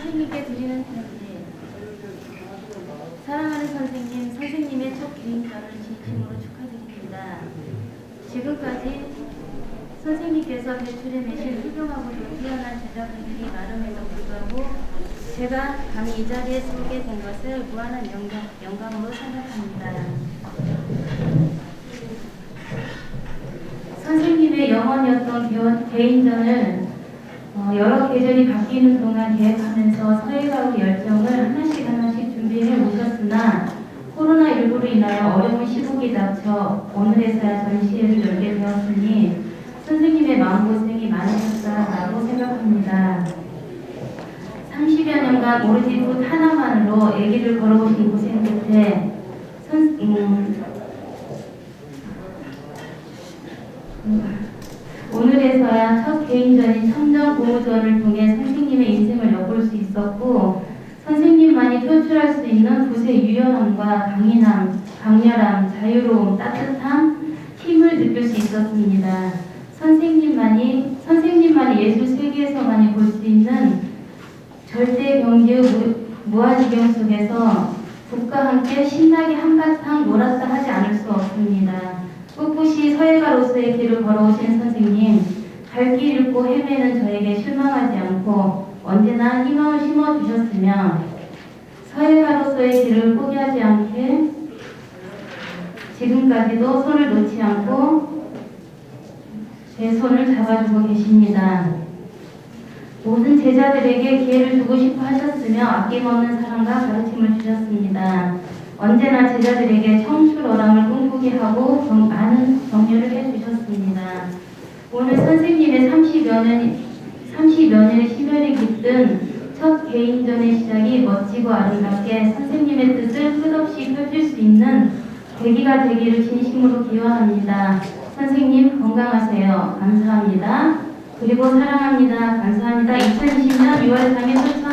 선생님께 드리는 편지. 사랑하는 선생님, 선생님의 첫 개인전을 진심으로 축하드립니다. 지금까지 선생님께서 배출해 내신 훌륭하고도 뛰어난 제자분들이 많음에도 불구하고 제가 감히 이 자리에 서게 된 것을 무한한 영광, 영광으로 생각합니다. 선생님의 영원이었던 개인전을 어, 여러 계절이 바뀌는 동안 계획하면서 서해가구 열정을 하나씩 하나씩 준비해 오셨으나 코로나19로 인하여 어려운 시국이 닥쳐 오늘에서야 전시회를 열게 되었으니 선생님의 마음고생이 많으셨다라고 생각합니다. 30여 년간 오로지 붓 하나만으로 아기를 걸어오신 고생 끝에 선, 음, 오늘에서야 첫 개인전인 청정 고무전을 통해 선생님의 인생을 엿볼 수 있었고 선생님만이 표출할 수 있는 붓의 유연함과 강인함, 강렬함, 자유로움, 따뜻함, 힘을 느낄 수 있었습니다. 선생님만이 선생님만이 예술 세계에서만이 볼 수 있는 절대 경지의 무, 무아지경 속에서 붓과 함께 신나게 한바탕 놀았다 하지 않을 수 없습니다. 꿋꿋이 서예가로서의 길을 걸어오신 선생님, 갈 길 잃고 헤매는 저에게 실망하지 않고 언제나 희망을 심어주셨으며 서예가로서의 길을 포기하지 않게 지금까지도 손을 놓지 않고 제 손을 잡아주고 계십니다. 모든 제자들에게 기회를 주고 싶어 하셨으며 아낌없는 사랑과 가르침을 주셨습니다. 언제나 제자들에게 청출어람을 꿈꾸게 하고 정- 많은 격려를 해주셨습니다. 오늘 선생님의 30여 년, 30여 년의 심혈이 깃든 첫 개인전의 시작이 멋지고 아름답게 선생님의 뜻을 끝없이 펼칠 수 있는 계기가 되기를 진심으로 기원합니다. 선생님 건강하세요. 감사합니다. 그리고 사랑합니다. 감사합니다. 2020년 6월 3일 소천